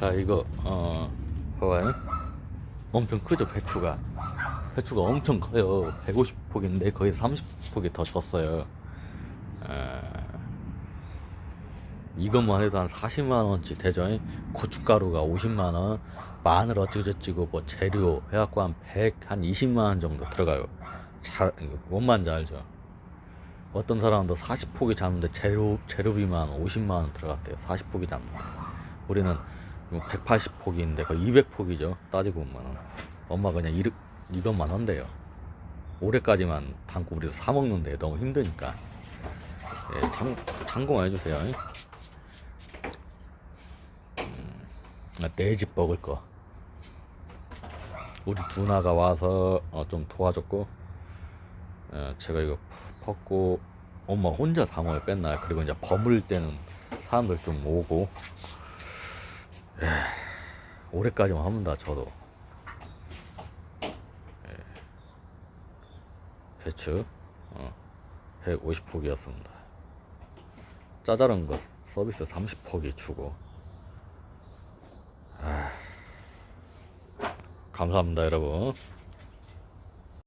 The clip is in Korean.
자 이거 어 봐봐요. 엄청 크죠 배추가? 배추가 엄청 커요. 150폭인데 거의 30폭이 더 줬어요. 에, 이것만 해도 한 40만원치 되죠? 고춧가루가 50만원 마늘 어찌고저찌고 뭐 재료 해갖고 한 100, 한 20만원 정도 들어가요. 잘, 뭔만지 알죠? 어떤 사람도 40폭이 잡는데 재료, 재료비만 50만원 들어갔대요. 40폭이 잡는데. 우리는 180폭인데 거의 200폭이죠. 따지고 보면 엄마 그냥 이, 이것만 한대요. 올해까지만 담고 우리도 사 먹는데 너무 힘드니까. 예, 참, 참고만 해주세요. 내집 먹을 거. 우리 누나가 와서 어, 좀 도와줬고 어, 제가 이거 퍼- 퍼고 엄마 혼자 상어를 뺐나요 그리고 이제 버물 때는 사람들 좀 오고. 에, 올해까지만 하면 다 저도. 예. 배추 어, 150폭이었습니다. 짜잘한 거 서비스 30폭이 주고. 아, 감사합니다 여러분